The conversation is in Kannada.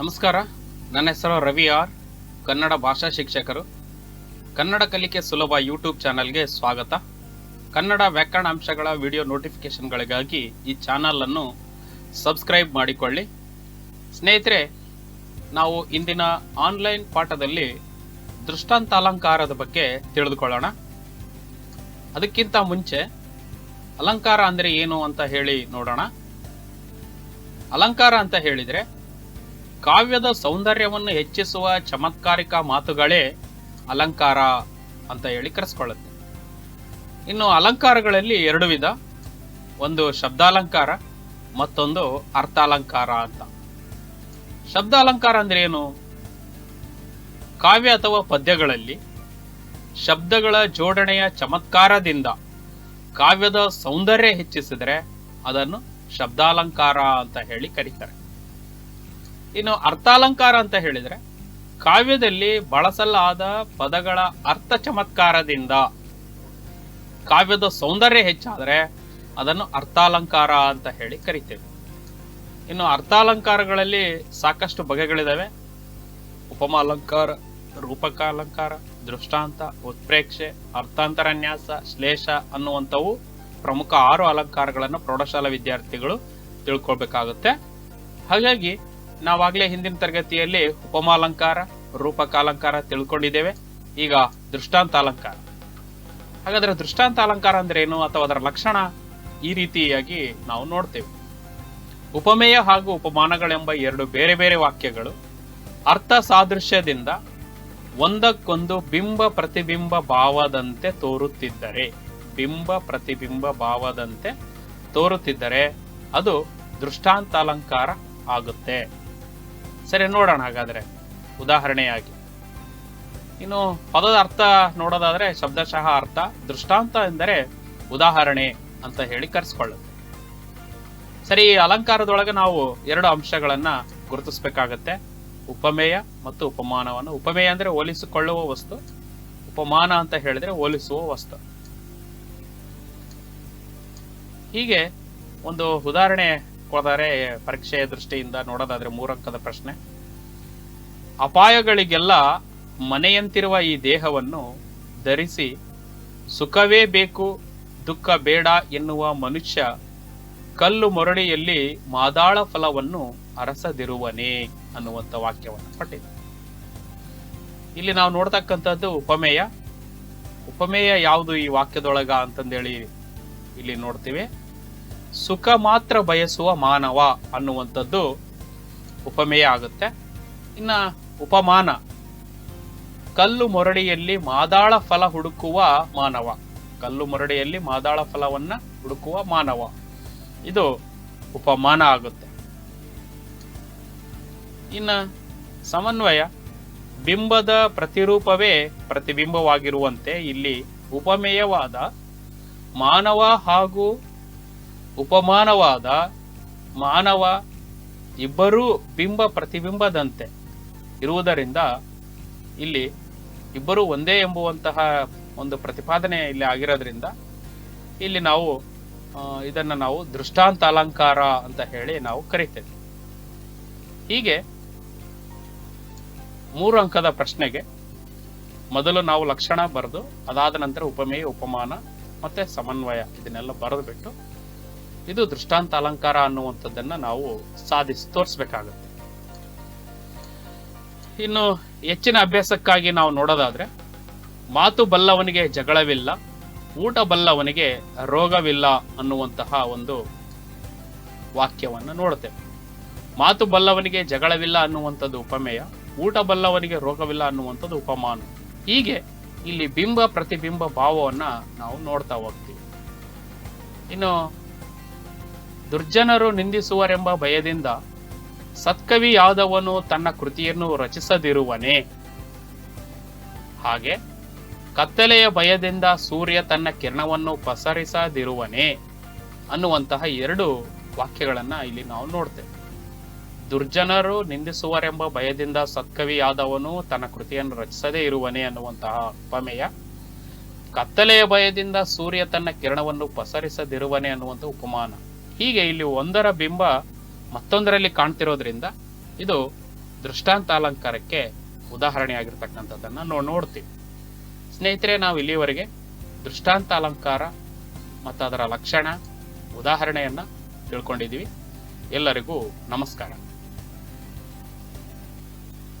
ನಮಸ್ಕಾರ. ನನ್ನ ಹೆಸರು ರವಿ ಆರ್. ಕನ್ನಡ ಭಾಷಾ ಶಿಕ್ಷಕರು. ಕನ್ನಡ ಕಲಿಕೆ ಸುಲಭ ಯೂಟ್ಯೂಬ್ ಚಾನಲ್ಗೆ ಸ್ವಾಗತ. ಕನ್ನಡ ವ್ಯಾಕರಣ ಅಂಶಗಳ ವಿಡಿಯೋ ನೋಟಿಫಿಕೇಶನ್ಗಳಿಗಾಗಿ ಈ ಚಾನಲನ್ನು ಸಬ್ಸ್ಕ್ರೈಬ್ ಮಾಡಿಕೊಳ್ಳಿ. ಸ್ನೇಹಿತರೆ, ನಾವು ಇಂದಿನ ಆನ್ಲೈನ್ ಪಾಠದಲ್ಲಿ ದೃಷ್ಟಾಂತ ಅಲಂಕಾರದ ಬಗ್ಗೆ ತಿಳಿದುಕೊಳ್ಳೋಣ. ಅದಕ್ಕಿಂತ ಮುಂಚೆ, ಅಲಂಕಾರ ಅಂದರೆ ಏನು ಅಂತ ಹೇಳಿ ನೋಡೋಣ. ಅಲಂಕಾರ ಅಂತ ಹೇಳಿದರೆ ಕಾವ್ಯದ ಸೌಂದರ್ಯವನ್ನು ಹೆಚ್ಚಿಸುವ ಚಮತ್ಕಾರಿಕ ಮಾತುಗಳೇ ಅಲಂಕಾರ ಅಂತ ಹೇಳಿ ಕರೆಸ್ಕೊಳ್ಳುತ್ತೆ. ಇನ್ನು ಅಲಂಕಾರಗಳಲ್ಲಿ ಎರಡು ವಿಧ. ಒಂದು ಶಬ್ದಾಲಂಕಾರ, ಮತ್ತೊಂದು ಅರ್ಥಾಲಂಕಾರ ಅಂತ. ಶಬ್ದ ಅಲಂಕಾರ ಅಂದ್ರೆ ಏನು? ಕಾವ್ಯ ಅಥವಾ ಪದ್ಯಗಳಲ್ಲಿ ಶಬ್ದಗಳ ಜೋಡಣೆಯ ಚಮತ್ಕಾರದಿಂದ ಕಾವ್ಯದ ಸೌಂದರ್ಯ ಹೆಚ್ಚಿಸಿದರೆ ಅದನ್ನು ಶಬ್ದಾಲಂಕಾರ ಅಂತ ಹೇಳಿ ಕರೀತಾರೆ. ಇನ್ನು ಅರ್ಥಾಲಂಕಾರ ಅಂತ ಹೇಳಿದ್ರೆ ಕಾವ್ಯದಲ್ಲಿ ಬಳಸಲಾದ ಪದಗಳ ಅರ್ಥ ಚಮತ್ಕಾರದಿಂದ ಕಾವ್ಯದ ಸೌಂದರ್ಯ ಹೆಚ್ಚಾದರೆ ಅದನ್ನು ಅರ್ಥಾಲಂಕಾರ ಅಂತ ಹೇಳಿ ಕರಿತೇವೆ. ಇನ್ನು ಅರ್ಥಾಲಂಕಾರಗಳಲ್ಲಿ ಸಾಕಷ್ಟು ಬಗೆಗಳಿದಾವೆ. ಉಪಮಾಲಂಕಾರ ರೂಪಕ ಅಲಂಕಾರ ದೃಷ್ಟಾಂತ, ಉತ್ಪ್ರೇಕ್ಷೆ, ಅರ್ಥಾಂತರನ್ಯಾಸ, ಶ್ಲೇಷ ಅನ್ನುವಂಥವು ಪ್ರಮುಖ ಆರು ಅಲಂಕಾರಗಳನ್ನು ಪ್ರೌಢಶಾಲಾ ವಿದ್ಯಾರ್ಥಿಗಳು ತಿಳ್ಕೊಳ್ಬೇಕಾಗುತ್ತೆ. ಹಾಗಾಗಿ ನಾವಾಗಲೇ ಹಿಂದಿನ ತರಗತಿಯಲ್ಲಿ ಉಪಮಾಲಂಕಾರ ರೂಪಕ ಅಲಂಕಾರ ತಿಳ್ಕೊಂಡಿದ್ದೇವೆ. ಈಗ ದೃಷ್ಟಾಂತ ಅಲಂಕಾರ ಹಾಗಾದ್ರೆ ದೃಷ್ಟಾಂತ ಅಲಂಕಾರ ಅಂದ್ರೆ ಏನು ಅಥವಾ ಅದರ ಲಕ್ಷಣ ಈ ರೀತಿಯಾಗಿ ನಾವು ನೋಡ್ತೇವೆ. ಉಪಮೇಯ ಹಾಗೂ ಉಪಮಾನಗಳೆಂಬ ಎರಡು ಬೇರೆ ಬೇರೆ ವಾಕ್ಯಗಳು ಅರ್ಥ ಸಾದೃಶ್ಯದಿಂದ ಒಂದಕ್ಕೊಂದು ಬಿಂಬ ಪ್ರತಿಬಿಂಬ ಭಾವದಂತೆ ತೋರುತ್ತಿದ್ದರೆ, ಬಿಂಬ ಪ್ರತಿಬಿಂಬ ಭಾವದಂತೆ ತೋರುತ್ತಿದ್ದರೆ ಅದು ದೃಷ್ಟಾಂತ ಅಲಂಕಾರ ಆಗುತ್ತೆ. ಸರಿ, ನೋಡೋಣ ಹಾಗಾದ್ರೆ. ಉದಾಹರಣೆಯಾಗಿ. ಇನ್ನು ಪದದ ಅರ್ಥ ನೋಡೋದಾದ್ರೆ ಶಬ್ದಶಃ ಅರ್ಥ, ದೃಷ್ಟಾಂತ ಎಂದರೆ ಉದಾಹರಣೆ ಅಂತ ಹೇಳಿ ಕರೆಸ್ಕೊಳ್ಳುತ್ತೆ ಸರಿ ಅಲಂಕಾರದೊಳಗೆ ನಾವು ಎರಡು ಅಂಶಗಳನ್ನ ಗುರುತಿಸ್ಬೇಕಾಗತ್ತೆ. ಉಪಮೇಯ ಮತ್ತು ಉಪಮಾನವನ್ನು. ಉಪಮೇಯ ಅಂದ್ರೆ ಹೋಲಿಸಿಕೊಳ್ಳುವ ವಸ್ತು, ಉಪಮಾನ ಅಂತ ಹೇಳಿದ್ರೆ ಹೋಲಿಸುವ ವಸ್ತು. ಹೀಗೆ ಒಂದು ಉದಾಹರಣೆ ಕೊಡದರೆ ಪರೀಕ್ಷೆಯ ದೃಷ್ಟಿಯಿಂದ ನೋಡೋದಾದ್ರೆ ಮೂರಂಕದ ಪ್ರಶ್ನೆ. ಅಪಾಯಗಳಿಗೆಲ್ಲ ಮನೆಯಂತಿರುವ ಈ ದೇಹವನ್ನು ಧರಿಸಿ ಸುಖವೇ ಬೇಕು, ದುಃಖ ಬೇಡ ಎನ್ನುವ ಮನುಷ್ಯ ಕಲ್ಲು ಮರಳಿಯಲ್ಲಿ ಮಾದಾಳ ಫಲವನ್ನು ಅರಸದಿರುವನೇ ಅನ್ನುವಂಥ ವಾಕ್ಯವನ್ನು ಕೊಟ್ಟಿದೆ ಇಲ್ಲಿ ನಾವು ನೋಡ್ತಕ್ಕಂಥದ್ದು ಉಪಮೇಯ. ಉಪಮೇಯ ಯಾವುದು ಈ ವಾಕ್ಯದೊಳಗ ಅಂತಂದೇಳಿ ಇಲ್ಲಿ ನೋಡ್ತೀವಿ. ಸುಖ ಮಾತ್ರ ಬಯಸುವ ಮಾನವ ಅನ್ನುವಂಥದ್ದು ಉಪಮೇಯ ಆಗುತ್ತೆ. ಇನ್ನ ಉಪಮಾನ, ಕಲ್ಲು ಮೊರಡಿಯಲ್ಲಿ ಮಾದಾಳ ಫಲ ಹುಡುಕುವ ಮಾನವ. ಕಲ್ಲು ಮೊರಡಿಯಲ್ಲಿ ಮಾದಾಳ ಫಲವನ್ನ ಹುಡುಕುವ ಮಾನವ. ಇದು ಉಪಮಾನ ಆಗುತ್ತೆ. ಇನ್ನ ಸಮನ್ವಯ, ಬಿಂಬದ ಪ್ರತಿರೂಪವೇ ಪ್ರತಿಬಿಂಬವಾಗಿರುವಂತೆ ಇಲ್ಲಿ ಉಪಮೇಯವಾದ ಮಾನವ ಹಾಗೂ ಉಪಮಾನವಾದ ಮಾನವ ಇಬ್ಬರೂ ಬಿಂಬ ಪ್ರತಿಬಿಂಬದಂತೆ ಇರುವುದರಿಂದ ಇಲ್ಲಿ ಇಬ್ಬರು ಒಂದೇ ಎಂಬುವಂತಹ ಒಂದು ಪ್ರತಿಪಾದನೆ ಇಲ್ಲಿ ಆಗಿರೋದ್ರಿಂದ ಇಲ್ಲಿ ನಾವು ಇದನ್ನು ನಾವು ದೃಷ್ಟಾಂತ ಅಲಂಕಾರ ಅಂತ ಹೇಳಿ ನಾವು ಕರಿತೇವೆ. ಹೀಗೆ ಮೂರು ಅಂಕದ ಪ್ರಶ್ನೆಗೆ ಮೊದಲು ನಾವು ಲಕ್ಷಣ ಬರೆದು ಅದಾದ ನಂತರ ಉಪಮೇಯ, ಉಪಮಾನ ಮತ್ತೆ ಸಮನ್ವಯ ಇದನ್ನೆಲ್ಲ ಬರೆದು ಬಿಟ್ಟು ಇದು ದೃಷ್ಟಾಂತ ಅಲಂಕಾರ ಅನ್ನುವಂಥದ್ದನ್ನ ನಾವು ಸಾಧಿಸಿ ತೋರಿಸ್ಬೇಕಾಗುತ್ತೆ. ಇನ್ನು ಹೆಚ್ಚಿನ ಅಭ್ಯಾಸಕ್ಕಾಗಿ ನಾವು ನೋಡೋದಾದ್ರೆ, ಮಾತು ಬಲ್ಲವನಿಗೆ ಜಗಳವಿಲ್ಲ, ಊಟ ಬಲ್ಲವನಿಗೆ ರೋಗವಿಲ್ಲ ಅನ್ನುವಂತಹ ಒಂದು ವಾಕ್ಯವನ್ನು ನೋಡುತ್ತೇವೆ. ಮಾತು ಬಲ್ಲವನಿಗೆ ಜಗಳವಿಲ್ಲ ಅನ್ನುವಂಥದ್ದು ಉಪಮೇಯ, ಊಟ ಬಲ್ಲವನಿಗೆ ರೋಗವಿಲ್ಲ ಅನ್ನುವಂಥದ್ದು ಉಪಮಾನ. ಹೀಗೆ ಇಲ್ಲಿ ಬಿಂಬ ಪ್ರತಿಬಿಂಬ ಭಾವವನ್ನ ನಾವು ನೋಡ್ತಾ ಹೋಗ್ತೀವಿ. ಇನ್ನು ದುರ್ಜನರು ನಿಂದಿಸುವರೆಂಬ ಭಯದಿಂದ ಸತ್ಕವಿ ಯಾದವನು ತನ್ನ ಕೃತಿಯನ್ನು ರಚಿಸದಿರುವನೇ. ಹಾಗೆ ಕತ್ತಲೆಯ ಭಯದಿಂದ ಸೂರ್ಯ ತನ್ನ ಕಿರಣವನ್ನು ಪಸರಿಸದಿರುವನೇ ಅನ್ನುವಂತಹ ಎರಡು ವಾಕ್ಯಗಳನ್ನ ಇಲ್ಲಿ ನಾವು ನೋಡ್ತೇವೆ. ದುರ್ಜನರು ನಿಂದಿಸುವರೆಂಬ ಭಯದಿಂದ ಸತ್ಕವಿಯಾದವನು ತನ್ನ ಕೃತಿಯನ್ನು ರಚಿಸದೇ ಇರುವನೇ ಅನ್ನುವಂತಹ ಉಪಮೇಯ ಕತ್ತಲೆಯ ಭಯದಿಂದ ಸೂರ್ಯ ತನ್ನ ಕಿರಣವನ್ನು ಪಸರಿಸದಿರುವನೇ ಅನ್ನುವಂಥ ಉಪಮಾನ. ಹೀಗೆ ಇಲ್ಲಿ ಒಂದರ ಬಿಂಬ ಮತ್ತೊಂದರಲ್ಲಿ ಕಾಣ್ತಿರೋದ್ರಿಂದ ಇದು ದೃಷ್ಟಾಂತಾಲಂಕಾರಕ್ಕೆ ಉದಾಹರಣೆಯಾಗಿರ್ತಕ್ಕಂಥದ್ದನ್ನು ನಾವು ನೋಡ್ತೀವಿ. ಸ್ನೇಹಿತರೆ, ನಾವು ಇಲ್ಲಿವರೆಗೆ ದೃಷ್ಟಾಂತ ಅಲಂಕಾರ ಮತ್ತು ಅದರ ಲಕ್ಷಣ, ಉದಾಹರಣೆಯನ್ನು ತಿಳ್ಕೊಂಡಿದ್ದೀವಿ. ಎಲ್ಲರಿಗೂ ನಮಸ್ಕಾರ.